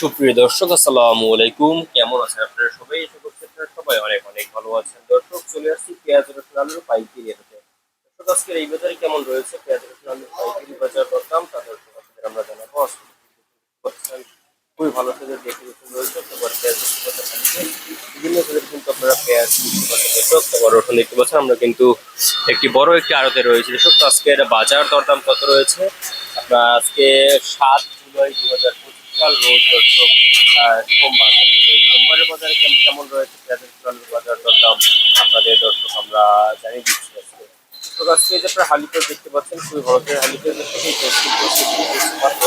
সুপ্রিয় দর্শক, আসসালামু আলাইকুম। কেমন আছেন আপনারা সবাই? এসে করছি আপনারা সবাই অনেক অনেক ভালো আছেন। দর্শক, চলে আসছি পেঁয়াজ, রসুন, আলুর পাইকারি রেটে। দর্শক, আজকের এই বাজারে কেমন রয়েছে? পেঁয়াজ, রসুন, আলুর পাইকারি বাজার করতাম তা দর্শক, আপনাদের আমরা জানাব। করছেন খুবই ভালো দেখে রসুন রয়েছে। তারপর পেঁয়াজ বিভিন্ন সাথে কিন্তু আপনারা পেঁয়াজ দর্শক তারপর রসুন দেখতে পাচ্ছেন। আমরা কিন্তু একটি বড় একটি আড়তে রয়েছে। দর্শক, তো আজকের বাজার দরদাম কত রয়েছে? আপনার আজকে সাত জুলাই দু হাজার পঁচিশ রোজ সোমবার সোমবারের বাজারে কেমন রয়েছে পেঁয়াজের চুলানোর বাজার দরদাম আপনাদের দর্শক আমরা জানিয়ে দিচ্ছি আজকে। তো আজকে যে আপনারা হালিপের দেখতে পাচ্ছেন, খুবই ভালো করে এই পঁচিশ মাত্র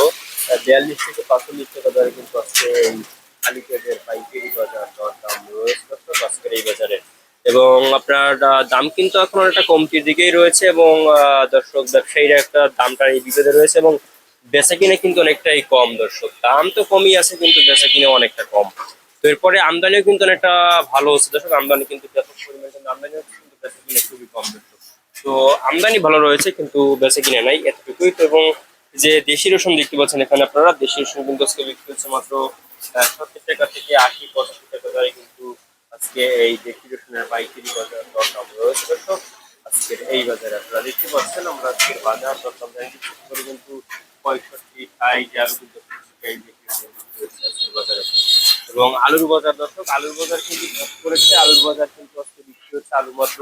বিয়াল্লিশ থেকে পাঁচচল্লিশ টাকা দরে কিন্তু আজকে এই হালিপের পাইকারি বাজার দরদাম রয়েছে দর্শক আজকের এই বাজারে। এবং আপনার দাম কিন্তু এখন অনেকটা কমতির দিকেই রয়েছে এবং দর্শক, ব্যবসায়ীরা একটা দামটা এই বিপদে রয়েছে এবং বেচা কিনে কিন্তু অনেকটাই কম, দর্শক। দাম তো কমই আছে, কিন্তু বেচা কিনে অনেকটা কম। তো এরপরে আমদানিও কিন্তু অনেকটা ভালো হচ্ছে, দর্শক। আমদানি কিন্তু পরিমাণে খুবই কম, দর্শক। তো আমদানি ভালো রয়েছে, কিন্তু বেচা কিনে নাই এতটুকুই। তো এবং যে দেশি রসুন দেখতে পাচ্ছেন এখানে আপনারা, দেশি রসুন কিন্তু আজকে বিক্রি হচ্ছে মাত্র সত্তর টাকা থেকে আশি, পঁচাশি টাকা দরে কিন্তু আজকে এই দেশি রসুনের পাইকারি বাজার আজকের এই বাজারে আপনারা দেখতে পাচ্ছেন, আমরা আজকের বাজার দরদাম জানি বিশেষ করে কিন্তু পঁয়ষট্টি ষাট আরও কিন্তু বাজারে। এবং আলুর বাজার দর্শক, আলুর বাজার কিন্তু করেছে। আলুর বাজার কিন্তু আজকে বিক্রি হচ্ছে আলু মাত্র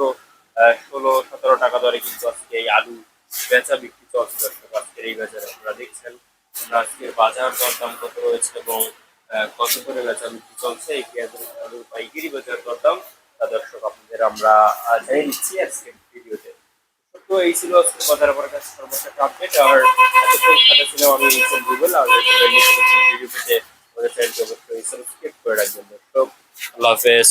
ষোলো, সতেরো টাকা দরে কিন্তু আজকে এই আলু বেচা বিক্রি চলছে দর্শক, আজকের এই বাজারে আপনারা দেখছেন। আমরা আজকের বাজার দরদাম কত রয়েছে এবং কত করে বেচা বিক্রি চলছে? এই পেঁয়াজের আলুর পাইকারি বাজার দরদাম। দর্শক, আপনাদের আমরা জানিয়ে আজকের ভিডিওতে তো এই ছিল বাজার আমার কাছে সর্বোচ্চ আপডেট আর এতক্ষণ সাথে ছিলাম আমি ইনসেন গুগল আর ভিডিও পেতে আমাদের চ্যানেলটি অবশ্যই সাবস্ক্রাইব করে রাখবেন। তো আল্লাহ হাফেজ।